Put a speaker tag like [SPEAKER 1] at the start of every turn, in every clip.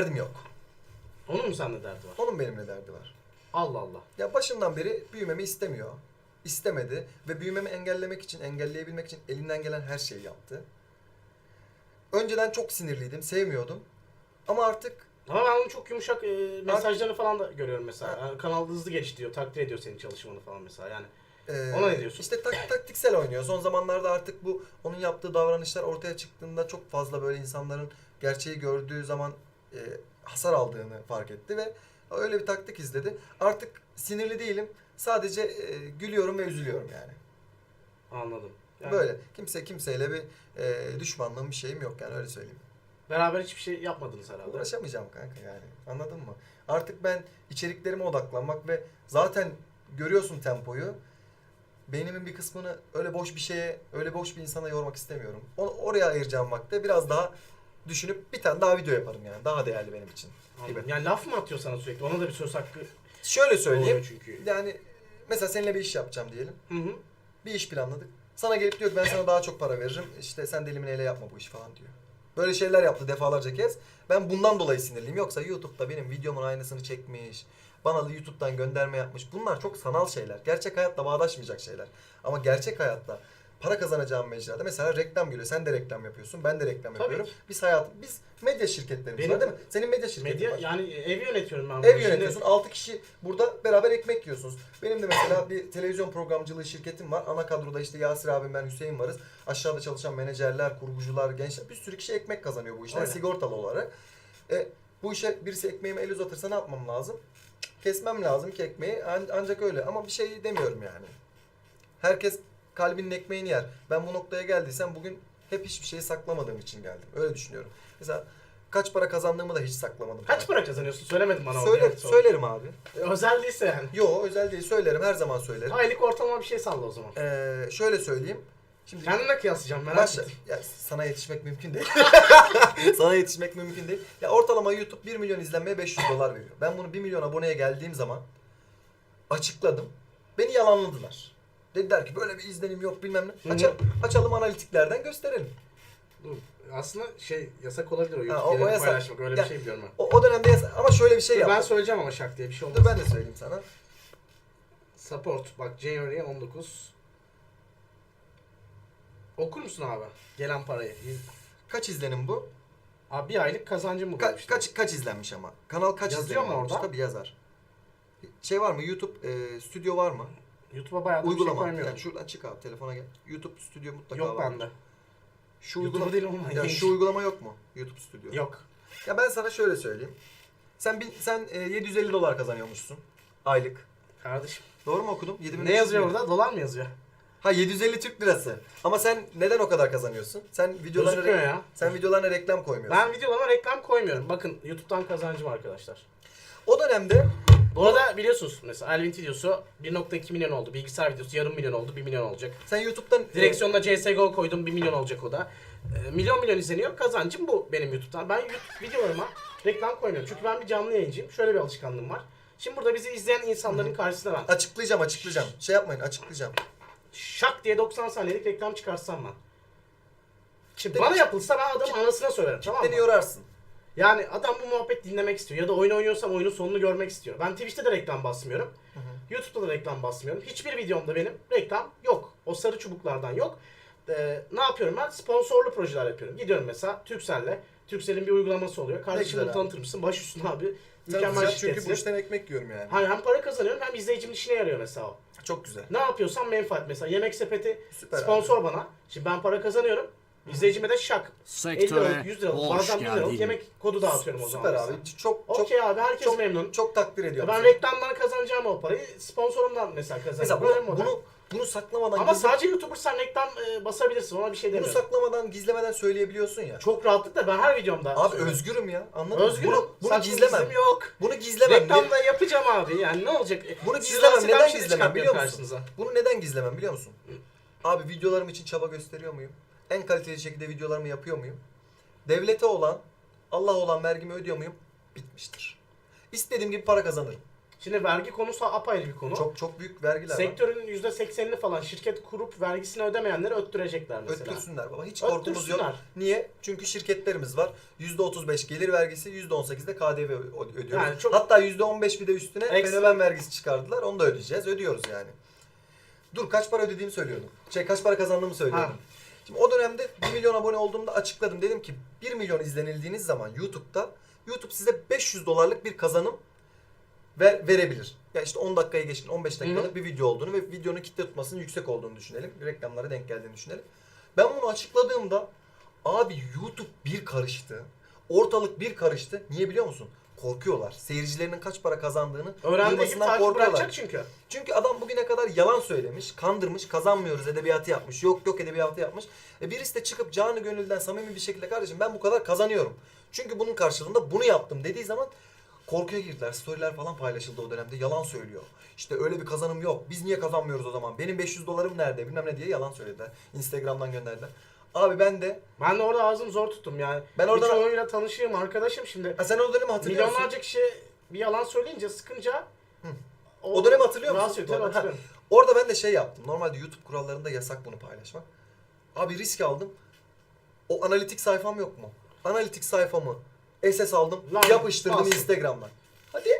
[SPEAKER 1] derdim yok.
[SPEAKER 2] Onun mu sende derdi var?
[SPEAKER 1] Onun benimle derdi var.
[SPEAKER 2] Allah Allah.
[SPEAKER 1] Ya başından beri büyümemi istemiyor. İstemedi ve büyümemi engellemek için, engelleyebilmek için elinden gelen her şeyi yaptı. Önceden çok sinirliydim, sevmiyordum. Ama artık
[SPEAKER 2] Ama ben onun çok yumuşak e, mesajlarını falan da görüyorum mesela. Yani kanal hızlı geçti diyor, takdir ediyor senin çalışmanı falan mesela yani.
[SPEAKER 1] Ee,
[SPEAKER 2] Ona ne diyorsun?
[SPEAKER 1] İşte tak- taktiksel oynuyor. Son zamanlarda artık bu onun yaptığı davranışlar ortaya çıktığında çok fazla böyle insanların gerçeği gördüğü zaman e, hasar aldığını fark etti ve öyle bir taktik izledi. Artık sinirli değilim. Sadece e, gülüyorum ve üzülüyorum yani.
[SPEAKER 2] Anladım. Yani
[SPEAKER 1] Böyle. Kimse kimseyle bir e, düşmanlığım bir şeyim yok yani öyle söyleyeyim.
[SPEAKER 2] Beraber hiçbir şey yapmadınız herhalde.
[SPEAKER 1] Uğraşamayacağım kanka yani. Anladın mı? Artık ben içeriklerime odaklanmak ve zaten görüyorsun tempoyu. Beynimin bir kısmını öyle boş bir şeye, öyle boş bir insana yormak istemiyorum. O, oraya ayıracağım vakti biraz daha düşünüp bir tane daha video yaparım yani. Daha değerli benim için.
[SPEAKER 2] Anladım.
[SPEAKER 1] Gibi.
[SPEAKER 2] Yani laf mı atıyor sana sürekli? Ona da bir söz hakkı
[SPEAKER 1] Şöyle söyleyeyim.
[SPEAKER 2] oluyor çünkü.
[SPEAKER 1] Yani mesela seninle bir iş yapacağım diyelim.
[SPEAKER 2] Hı hı.
[SPEAKER 1] Bir iş planladık. Sana gelip diyor ki ben sana daha çok para veririm. İşte sen de elimine ele yapma bu işi falan diyor. Böyle şeyler yaptı defalarca kez. Ben bundan dolayı sinirliyim. Yoksa YouTube'da benim videomun aynısını çekmiş. Bana da YouTube'dan gönderme yapmış. Bunlar çok sanal şeyler. Gerçek hayatla bağdaşmayacak şeyler. Ama gerçek hayatta para kazanacağım mecrada mesela reklam geliyor. Sen de reklam yapıyorsun. Ben de reklam
[SPEAKER 2] Tabii
[SPEAKER 1] yapıyorum.
[SPEAKER 2] ki.
[SPEAKER 1] Biz hayat biz medya şirketlerimiz
[SPEAKER 2] Benim-
[SPEAKER 1] var değil mi? Senin medya şirketin
[SPEAKER 2] Medya
[SPEAKER 1] var.
[SPEAKER 2] yani ev yönetiyorum ben.
[SPEAKER 1] Ev
[SPEAKER 2] burada.
[SPEAKER 1] Yönetiyorsun. 6 kişi burada beraber ekmek yiyorsunuz. Benim de mesela bir televizyon programcılığı şirketim var. Ana kadroda işte Yasir abim ben Hüseyin varız. Aşağıda çalışan menajerler, kurgucular, gençler bir sürü kişi ekmek kazanıyor bu işten
[SPEAKER 2] Öyle.
[SPEAKER 1] sigortalı olarak. E, bu işe birisi ekmeğime el uzatırsa ne yapmam lazım? Kesmem lazım ki ekmeği An- ancak öyle ama bir şey demiyorum yani. Herkes kalbinin ekmeğini yer. Ben bu noktaya geldiysem bugün hep hiçbir şeyi saklamadığım için geldim. Öyle düşünüyorum. Mesela kaç para kazandığımı da hiç saklamadım.
[SPEAKER 2] Kaç para kazanıyorsun? Söylemedin bana.
[SPEAKER 1] Söyle,
[SPEAKER 2] orada.
[SPEAKER 1] söylerim abi.
[SPEAKER 2] E, Özel değilse yani.
[SPEAKER 1] Yo özel değil söylerim her zaman söylerim.
[SPEAKER 2] Aylık ortalama bir şey salla o zaman.
[SPEAKER 1] Ee, şöyle söyleyeyim. Şimdi
[SPEAKER 2] Kendimle kıyaslayacağım merak
[SPEAKER 1] başla,
[SPEAKER 2] ettim.
[SPEAKER 1] ya sana yetişmek mümkün değil. sana yetişmek mümkün değil. Ya ortalama YouTube 1 milyon izlenmeye 500 dolar veriyor. Ben bunu 1 milyon aboneye geldiğim zaman açıkladım. Beni yalanladılar. Dediler ki böyle bir izlenim yok bilmem ne. Aça- açalım analitiklerden gösterelim.
[SPEAKER 2] Dur. Aslında şey yasak olabilir o
[SPEAKER 1] Ha, o- o yasak.
[SPEAKER 2] paylaşmak öyle
[SPEAKER 1] Ya-
[SPEAKER 2] bir şey biliyorum ben.
[SPEAKER 1] O, o dönemde yasa- ama şöyle bir şey
[SPEAKER 2] Dur, ben söyleyeceğim ama şak diye bir şey olmaz.
[SPEAKER 1] Dur ben de söyleyeyim sana.
[SPEAKER 2] Support bak January 19. Okur musun abi? Gelen parayı.
[SPEAKER 1] Kaç izlenim bu?
[SPEAKER 2] Abi bir aylık kazancım bu
[SPEAKER 1] Ka-
[SPEAKER 2] işte.
[SPEAKER 1] kaç kaç izlenmiş ama? Kanal kaç
[SPEAKER 2] Yazıyor
[SPEAKER 1] izlenim
[SPEAKER 2] mu
[SPEAKER 1] almış?
[SPEAKER 2] orada?
[SPEAKER 1] Tabii yazar. Şey var mı? YouTube e, stüdyo var mı?
[SPEAKER 2] YouTube'a bayağı bir şey
[SPEAKER 1] Uygulama.
[SPEAKER 2] koymuyorum.
[SPEAKER 1] yani şuradan çık abi telefona gel. YouTube stüdyo mutlaka
[SPEAKER 2] Yok
[SPEAKER 1] var.
[SPEAKER 2] bende.
[SPEAKER 1] Şu uygulama
[SPEAKER 2] değil ama.
[SPEAKER 1] ya şu uygulama yok mu? YouTube stüdyo.
[SPEAKER 2] Yok.
[SPEAKER 1] Ya ben sana şöyle söyleyeyim. Sen bin, sen e, 750 dolar kazanıyormuşsun aylık.
[SPEAKER 2] Kardeşim.
[SPEAKER 1] Doğru mu okudum? 7500
[SPEAKER 2] Ne yazıyor orada? Dolar mı yazıyor?
[SPEAKER 1] Ha 750 Türk lirası. Ama sen neden o kadar kazanıyorsun? Sen videolarına
[SPEAKER 2] Gözükmüyor ya.
[SPEAKER 1] sen videolarına reklam koymuyorsun.
[SPEAKER 2] Ben videolarıma reklam koymuyorum. Bakın YouTube'dan kazancım arkadaşlar.
[SPEAKER 1] O dönemde
[SPEAKER 2] Bu arada biliyorsunuz mesela Elvin videosu 1.2 milyon oldu. Bilgisayar videosu yarım milyon oldu. 1 milyon olacak.
[SPEAKER 1] sen YouTube'dan e,
[SPEAKER 2] Direksiyonda CSGO koydum 1 milyon olacak o da. Ee, milyon milyon izleniyor. Kazancım bu benim YouTube'dan. Ben YouTube videolarıma reklam koymuyorum. Çünkü ben bir canlı yayıncıyım. Şöyle bir alışkanlığım var. Şimdi burada bizi izleyen insanların karşısına ben
[SPEAKER 1] açıklayacağım açıklayacağım. Şey yapmayın açıklayacağım.
[SPEAKER 2] şak diye 90 saniyelik reklam çıkarsam ben. Şimdi bana yapılsa ben adamın anasına söylerim tamam mı?
[SPEAKER 1] Beni yorarsın.
[SPEAKER 2] Yani adam bu muhabbet dinlemek istiyor ya da oyun oynuyorsam oyunun sonunu görmek istiyor. Ben Twitch'te de reklam basmıyorum. YouTube'da da reklam basmıyorum. Hiçbir videomda benim reklam yok. O sarı çubuklardan yok. Ee, ne yapıyorum ben? Sponsorlu projeler yapıyorum. Gidiyorum mesela Turkcell'le. Turkcell'in bir uygulaması oluyor. Kardeşim
[SPEAKER 1] güzel
[SPEAKER 2] bunu
[SPEAKER 1] abi.
[SPEAKER 2] tanıtır mısın? Baş üstüne abi. Mükemmel
[SPEAKER 1] çünkü bu işten ekmek yiyorum yani.
[SPEAKER 2] Hani hem para kazanıyorum hem izleyicimin işine yarıyor mesela o.
[SPEAKER 1] Çok güzel.
[SPEAKER 2] Ne yapıyorsam menfaat mesela. Yemek sepeti
[SPEAKER 1] Süper
[SPEAKER 2] sponsor bana. Şimdi ben para kazanıyorum. İzleyicime de şak. 50 liralık,
[SPEAKER 3] Sektöre
[SPEAKER 2] 100 liralık,
[SPEAKER 3] hoş
[SPEAKER 2] bazen 1000 liralık
[SPEAKER 3] geldin.
[SPEAKER 2] yemek kodu dağıtıyorum o zaman.
[SPEAKER 1] Süper
[SPEAKER 2] mesela.
[SPEAKER 1] abi. Çok çok
[SPEAKER 2] Okey abi herkes
[SPEAKER 1] çok,
[SPEAKER 2] memnun.
[SPEAKER 1] çok takdir ediyorum.
[SPEAKER 2] ben
[SPEAKER 1] seni.
[SPEAKER 2] reklamdan kazanacağım o parayı sponsorumdan mesela
[SPEAKER 1] Mesela
[SPEAKER 2] kazanıyorum.
[SPEAKER 1] bunu, bunu, bunu saklamadan
[SPEAKER 2] Ama
[SPEAKER 1] gizle-
[SPEAKER 2] sadece YouTuber'san reklam e, basabilirsin ona bir şey
[SPEAKER 1] bunu
[SPEAKER 2] demiyorum.
[SPEAKER 1] saklamadan gizlemeden söyleyebiliyorsun ya.
[SPEAKER 2] Çok rahatlıkla ben her videomda
[SPEAKER 1] Abi özgürüm ya. Anladın mı?
[SPEAKER 2] Özgürüm.
[SPEAKER 1] Bunu, bunu gizlemem.
[SPEAKER 2] gizlim yok.
[SPEAKER 1] Bunu gizlemem.
[SPEAKER 2] Reklamda yapacağım abi yani ne olacak?
[SPEAKER 1] Bunu
[SPEAKER 2] Sizi
[SPEAKER 1] gizlemem.
[SPEAKER 2] rahatsız eden
[SPEAKER 1] Neden
[SPEAKER 2] şey
[SPEAKER 1] gizlemem
[SPEAKER 2] çıkartmıyor
[SPEAKER 1] biliyor musun?
[SPEAKER 2] karşınıza.
[SPEAKER 1] Bunu neden gizlemem biliyor musun? Abi videolarım için çaba gösteriyor muyum? En kaliteli şekilde videolarımı yapıyor muyum? Devlete olan, Allah olan vergimi ödüyor muyum? Bitmiştir. İstediğim gibi para kazanırım.
[SPEAKER 2] Şimdi vergi konusu apayrı bir konu.
[SPEAKER 1] Çok çok büyük vergiler var.
[SPEAKER 2] Sektörün %80'ini falan şirket kurup vergisini ödemeyenleri öttürecekler mesela.
[SPEAKER 1] Öttürsünler baba. Hiç korkumuz yok.
[SPEAKER 2] Öttürsünler.
[SPEAKER 1] Niye? Çünkü şirketlerimiz var. %35 gelir vergisi, %18 de KDV ö- ödüyoruz.
[SPEAKER 2] Yani çok-
[SPEAKER 1] Hatta %15 bir de üstüne
[SPEAKER 2] Ekstra-
[SPEAKER 1] fenomen vergisi çıkardılar. Onu da ödeyeceğiz. Ödüyoruz yani. Dur kaç para ödediğimi söylüyordum. Şey kaç para kazandığımı söylüyordum.
[SPEAKER 2] Ha.
[SPEAKER 1] Şimdi o dönemde 1 milyon abone olduğumda açıkladım. Dedim ki 1 milyon izlenildiğiniz zaman YouTube'da YouTube size 500 dolarlık bir kazanım ver, verebilir. Ya işte 10 dakikaya geçkin 15 dakikalık bir video olduğunu ve videonun kitle tutmasının yüksek olduğunu düşünelim. Reklamlara denk geldiğini düşünelim. Ben bunu açıkladığımda abi YouTube bir karıştı. Ortalık bir karıştı. Niye biliyor musun? Korkuyorlar. Seyircilerinin kaç para kazandığını
[SPEAKER 2] Öğrendiği gibi
[SPEAKER 1] duymasından
[SPEAKER 2] takip
[SPEAKER 1] korkuyorlar.
[SPEAKER 2] bırakacak çünkü.
[SPEAKER 1] Çünkü adam bugüne kadar yalan söylemiş, kandırmış, kazanmıyoruz edebiyatı yapmış, yok yok edebiyatı yapmış. E birisi de çıkıp canı gönülden samimi bir şekilde kardeşim ben bu kadar kazanıyorum. Çünkü bunun karşılığında bunu yaptım dediği zaman korkuya girdiler. Storyler falan paylaşıldı o dönemde. Yalan söylüyor. İşte öyle bir kazanım yok. Biz niye kazanmıyoruz o zaman? Benim 500 dolarım nerede? Bilmem ne diye yalan söylediler. Instagram'dan gönderdiler. Abi ben de
[SPEAKER 2] Ben de orada ağzımı zor tuttum yani.
[SPEAKER 1] Ben oradan-
[SPEAKER 2] Birçoğuyla tanışayım arkadaşım şimdi.
[SPEAKER 1] ha sen o dönemi hatırlıyor musun?
[SPEAKER 2] Milyonlarca kişi bir yalan söyleyince sıkınca
[SPEAKER 1] O dönemi hatırlıyor musun?
[SPEAKER 2] Rahatsız ediyor,
[SPEAKER 1] arada?
[SPEAKER 2] hatırlıyorum.
[SPEAKER 1] Orada ben de şey yaptım. Normalde YouTube kurallarında yasak bunu paylaşmak. Abi risk aldım. O analitik sayfam yok mu? Analitik sayfamı SS aldım.
[SPEAKER 2] Lan,
[SPEAKER 1] yapıştırdım
[SPEAKER 2] bastın.
[SPEAKER 1] Instagram'dan. Hadi.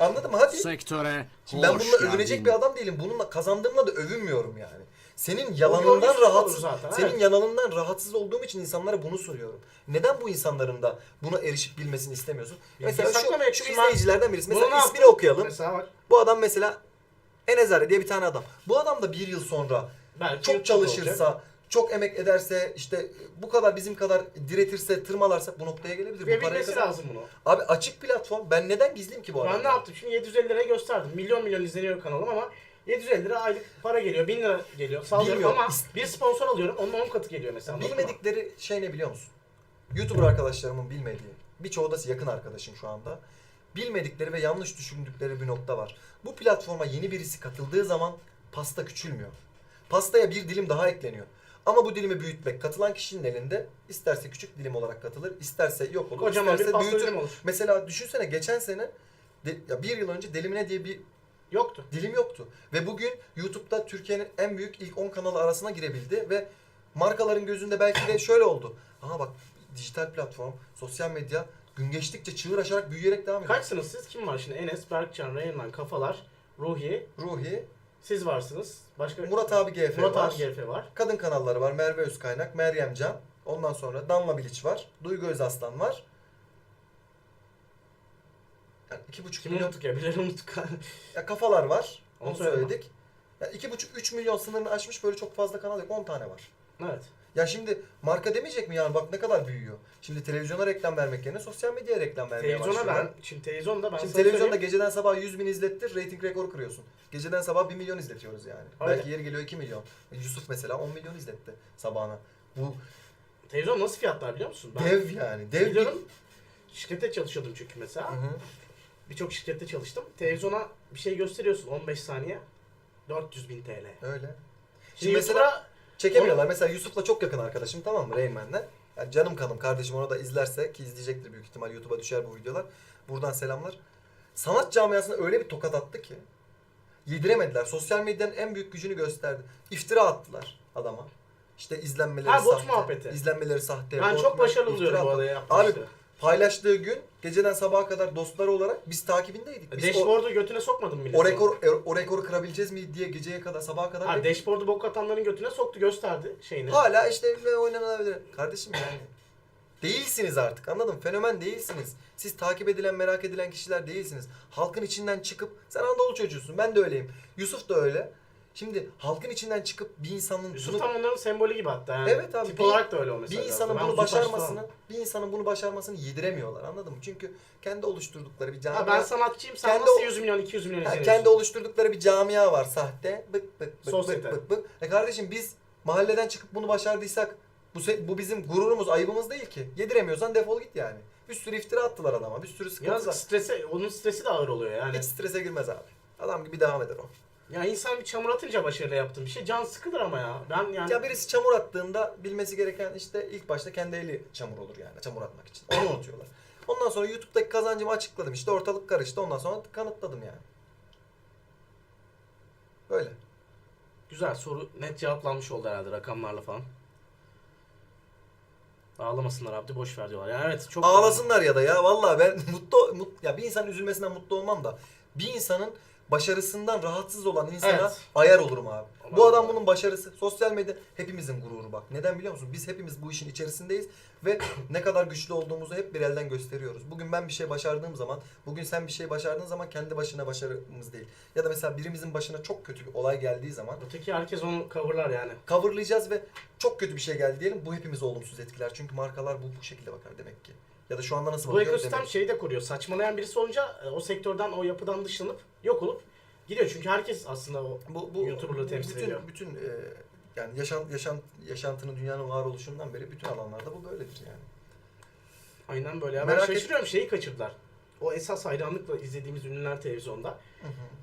[SPEAKER 1] Anladın mı? Hadi.
[SPEAKER 3] Sektöre
[SPEAKER 1] Şimdi ben bununla
[SPEAKER 3] geldin.
[SPEAKER 1] övünecek bir adam değilim. Bununla kazandığımla da övünmüyorum yani. Senin yalanından rahatsız,
[SPEAKER 2] zaten,
[SPEAKER 1] senin
[SPEAKER 2] evet.
[SPEAKER 1] yalanından rahatsız olduğum için insanlara bunu soruyorum. Neden bu insanların da buna erişip bilmesini istemiyorsun?
[SPEAKER 2] Bilgi
[SPEAKER 1] Mesela şu, şu izleyicilerden birisi.
[SPEAKER 2] Bunu
[SPEAKER 1] Mesela
[SPEAKER 2] ne
[SPEAKER 1] ismini okuyalım.
[SPEAKER 2] Mesela bak.
[SPEAKER 1] Bu adam mesela Enezare diye bir tane adam. Bu adam da bir yıl sonra
[SPEAKER 2] Belki
[SPEAKER 1] çok
[SPEAKER 2] YouTube'da olacak.
[SPEAKER 1] Çok emek ederse, işte bu kadar bizim kadar diretirse, tırmalarsa bu noktaya gelebilir.
[SPEAKER 2] Ve
[SPEAKER 1] bu parayı
[SPEAKER 2] bilmesi
[SPEAKER 1] kazanır.
[SPEAKER 2] lazım bunu.
[SPEAKER 1] Abi açık platform. Ben neden gizliyim ki bu adamı?
[SPEAKER 2] Ben ne yaptım? Şimdi 750 liraya gösterdim. Milyon milyon izleniyor kanalım ama 750 lira aylık para geliyor. 1000 lira geliyor. Sallıyorum
[SPEAKER 1] Bilmiyorum.
[SPEAKER 2] ama bir sponsor alıyorum. Onun 10 katı geliyor mesela. anladın mı?
[SPEAKER 1] Bilmedikleri şey ne biliyor musun? YouTuber arkadaşlarımın bilmediği, birçoğu da yakın arkadaşım şu anda. Bilmedikleri ve yanlış düşündükleri bir nokta var. Bu platforma yeni birisi katıldığı zaman pasta küçülmüyor. Pastaya bir dilim daha ekleniyor. Ama bu dilimi büyütmek katılan kişinin elinde isterse küçük dilim olarak katılır, isterse yok olur,
[SPEAKER 2] Kocaman bir
[SPEAKER 1] isterse
[SPEAKER 2] pasta
[SPEAKER 1] büyütür.
[SPEAKER 2] dilim olur.
[SPEAKER 1] Mesela düşünsene geçen sene de- ya bir yıl önce Delimine diye bir
[SPEAKER 2] Yoktu.
[SPEAKER 1] dilim yoktu. Ve bugün YouTube'da Türkiye'nin en büyük ilk 10 kanalı arasına girebildi ve markaların gözünde belki de şöyle oldu. Aha bak dijital platform, sosyal medya gün geçtikçe çığır açarak büyüyerek devam ediyor.
[SPEAKER 2] Kaçsınız siz? Kim var şimdi? Enes, Berkcan, Reymen, Kafalar, Ruhi.
[SPEAKER 1] Ruhi,
[SPEAKER 2] Siz varsınız. Başka
[SPEAKER 1] Murat abi GF
[SPEAKER 2] Murat
[SPEAKER 1] var.
[SPEAKER 2] abi GF var.
[SPEAKER 1] Kadın kanalları var. Merve Özkaynak, Meryem Can. Ondan sonra Damla Bilic var. Duygu Özaslan var. Yani iki buçuk
[SPEAKER 2] Kim
[SPEAKER 1] milyon
[SPEAKER 2] unuttuk ya? Birileri unuttuk.
[SPEAKER 1] ya kafalar var.
[SPEAKER 2] Onu
[SPEAKER 1] Onu
[SPEAKER 2] söyleme.
[SPEAKER 1] söyledik. Ya iki buçuk üç milyon sınırını aşmış böyle çok fazla kanal yok. 10 tane var.
[SPEAKER 2] evet.
[SPEAKER 1] Ya şimdi marka demeyecek mi yani bak ne kadar büyüyor. Şimdi televizyona reklam vermek yerine sosyal medyaya reklam vermeye
[SPEAKER 2] Televizyona
[SPEAKER 1] başlıyorlar.
[SPEAKER 2] ben, şimdi televizyonda ben
[SPEAKER 1] Şimdi
[SPEAKER 2] sana
[SPEAKER 1] televizyonda
[SPEAKER 2] söyleyeyim.
[SPEAKER 1] geceden sabah 100 bin izlettir, reyting rekoru kırıyorsun. Geceden sabah 1 milyon izletiyoruz yani.
[SPEAKER 2] Öyle.
[SPEAKER 1] Belki yeri geliyor 2 milyon. Yusuf mesela 10 milyon izletti sabahına. Bu
[SPEAKER 2] Televizyon nasıl fiyatlar biliyor musun? Ben
[SPEAKER 1] dev yani. Dev
[SPEAKER 2] biliyorum. Şirkette çalışıyordum çünkü mesela.
[SPEAKER 1] Hı hı.
[SPEAKER 2] Birçok şirkette çalıştım. Televizyona bir şey gösteriyorsun 15 saniye. 400 bin TL.
[SPEAKER 1] Öyle.
[SPEAKER 2] Şimdi
[SPEAKER 1] Şimdi mesela
[SPEAKER 2] YouTube'a
[SPEAKER 1] çekemiyorlar. Mesela Yusuf'la çok yakın arkadaşım tamam mı Reymen'le. Yani canım kanım kardeşim onu da izlerse ki izleyecektir büyük ihtimal YouTube'a düşer bu videolar. Buradan selamlar. Sanat camiasına öyle bir tokat attı ki yediremediler. Sosyal medyanın en büyük gücünü gösterdi. İftira attılar adama. İşte izlenmeleri
[SPEAKER 2] Ha, bot
[SPEAKER 1] sahte.
[SPEAKER 2] muhabbeti.
[SPEAKER 1] İzlenmeleri sahte.
[SPEAKER 2] ben
[SPEAKER 1] bot
[SPEAKER 2] çok
[SPEAKER 1] mu-
[SPEAKER 2] başarılı
[SPEAKER 1] iftira
[SPEAKER 2] buluyorum bu
[SPEAKER 1] attılar.
[SPEAKER 2] arada yaptığım
[SPEAKER 1] Abi. Paylaştığı gün geceden sabaha kadar dostları olarak biz takibindeydik. Biz o,
[SPEAKER 2] Dashboard'u götüne sokmadım milleti.
[SPEAKER 1] o rekor o rekoru kırabileceğiz mi diye geceye kadar sabaha kadar
[SPEAKER 2] Ha,
[SPEAKER 1] bekledik.
[SPEAKER 2] dashboard'u bok atanların götüne soktu gösterdi şeyini.
[SPEAKER 1] Hala işte evle oynanabilir. Kardeşim yani. Değilsiniz artık anladın mı? Fenomen değilsiniz. Siz takip edilen, merak edilen kişiler değilsiniz. Halkın içinden çıkıp, sen Anadolu çocuğusun, ben de öyleyim. Yusuf da öyle. Şimdi halkın içinden çıkıp bir insanın
[SPEAKER 2] Yusuf
[SPEAKER 1] bunu,
[SPEAKER 2] tam onların sembolü gibi hatta yani.
[SPEAKER 1] Evet abi,
[SPEAKER 2] Tip
[SPEAKER 1] bir-
[SPEAKER 2] olarak da öyle o
[SPEAKER 1] bir insanın bunu başarmasını, bir insanın bunu başarmasını yediremiyorlar anladın mı? Çünkü kendi oluşturdukları bir camia,
[SPEAKER 2] Ha, ben sanatçıyım sen
[SPEAKER 1] Kendi
[SPEAKER 2] nasıl
[SPEAKER 1] o-
[SPEAKER 2] 100 milyon 200 milyon
[SPEAKER 1] Ha, kendi oluşturdukları bir camia var sahte. Bık bık bık
[SPEAKER 2] Sosyete.
[SPEAKER 1] bık bık bık. E kardeşim biz mahalleden çıkıp bunu başardıysak bu bu bizim gururumuz, ayıbımız değil ki. Yediremiyorsan defol git yani. Bir sürü iftira attılar adama. Bir sürü sıkıntı
[SPEAKER 2] Yazık
[SPEAKER 1] var.
[SPEAKER 2] strese, onun stresi de ağır oluyor yani.
[SPEAKER 1] Hiç strese girmez abi. Adam gibi devam eder o.
[SPEAKER 2] Ya insan bir çamur atınca başarılı yaptığım bir şey. Can sıkılır ama ya. Ben yani
[SPEAKER 1] Ya birisi çamur attığında bilmesi gereken işte ilk başta kendi eli çamur olur yani çamur atmak için. Onu unutuyorlar. Ondan sonra YouTube'daki kazancımı açıkladım. İşte ortalık karıştı. Ondan sonra kanıtladım yani. Böyle.
[SPEAKER 2] Güzel soru net cevaplanmış oldu herhalde rakamlarla falan. Ağlamasınlar abi boş ver diyorlar. Yani evet çok
[SPEAKER 1] Ağlasınlar ya da ya vallahi ben mutlu, mut, ya bir insan üzülmesinden mutlu olmam da bir insanın başarısından rahatsız olan insana
[SPEAKER 2] Evet.
[SPEAKER 1] ayar olurum abi. Bu adam bunun başarısı. Sosyal medya hepimizin gururu bak. Neden biliyor musun? Biz hepimiz bu işin içerisindeyiz ve ne kadar güçlü olduğumuzu hep bir elden gösteriyoruz. Bugün ben bir şey başardığım zaman, bugün sen bir şey başardığın zaman kendi başına başarımız değil. Ya da mesela birimizin başına çok kötü bir olay geldiği zaman
[SPEAKER 2] Öteki herkes onu coverlar yani.
[SPEAKER 1] coverlayacağız ve çok kötü bir şey geldi diyelim. Bu hepimizi olumsuz etkiler. Çünkü markalar bu, bu şekilde bakar demek ki. Ya da şu anda nasıl
[SPEAKER 2] Bu
[SPEAKER 1] bakıyor
[SPEAKER 2] ekosistem
[SPEAKER 1] demek.
[SPEAKER 2] şeyi de koruyor. Saçmalayan birisi olunca e, o sektörden, o yapıdan dışlanıp yok olup gidiyor. Çünkü herkes aslında o
[SPEAKER 1] bu, bu
[SPEAKER 2] YouTuber'lığı temsil
[SPEAKER 1] bütün,
[SPEAKER 2] ediyor.
[SPEAKER 1] Bütün e, yani yaşam, yaşam, yaşantının dünyanın varoluşundan beri bütün alanlarda bu böyledir yani.
[SPEAKER 2] aynen böyle. Ya
[SPEAKER 1] Merak
[SPEAKER 2] ben
[SPEAKER 1] et-
[SPEAKER 2] şaşırıyorum şeyi kaçırdılar. O esas hayranlıkla izlediğimiz ünlüler televizyonda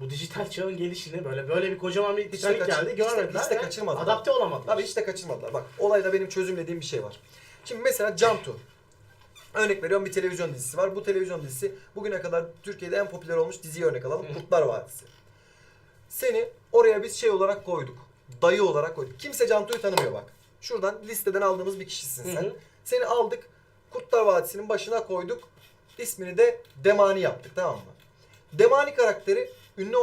[SPEAKER 2] bu dijital çağın gelişini böyle böyle bir kocaman bir
[SPEAKER 1] de
[SPEAKER 2] Titanic
[SPEAKER 1] kaçır-
[SPEAKER 2] geldi
[SPEAKER 1] hiç de-
[SPEAKER 2] görmediler.
[SPEAKER 1] hiç de
[SPEAKER 2] ve
[SPEAKER 1] kaçırmadılar.
[SPEAKER 2] Adapte olamadılar.
[SPEAKER 1] Abi hiç de kaçırmadılar. Bak olayda benim çözümlediğim bir şey var. Şimdi mesela Cantu. Örnek veriyorum bir televizyon dizisi var. Bu televizyon dizisi bugüne kadar Türkiye'de en popüler olmuş diziyi örnek alalım. Kurtlar Vadisi. Seni oraya biz şey olarak koyduk. Dayı olarak koyduk. Kimse Cantu'yu tanımıyor bak. Şuradan listeden aldığımız bir kişisin
[SPEAKER 2] Hı
[SPEAKER 1] sen.
[SPEAKER 2] hı.
[SPEAKER 1] Seni aldık. Kurtlar Vadisi'nin başına koyduk. İsmini de Demani yaptık tamam mı? Demani karakteri ünlü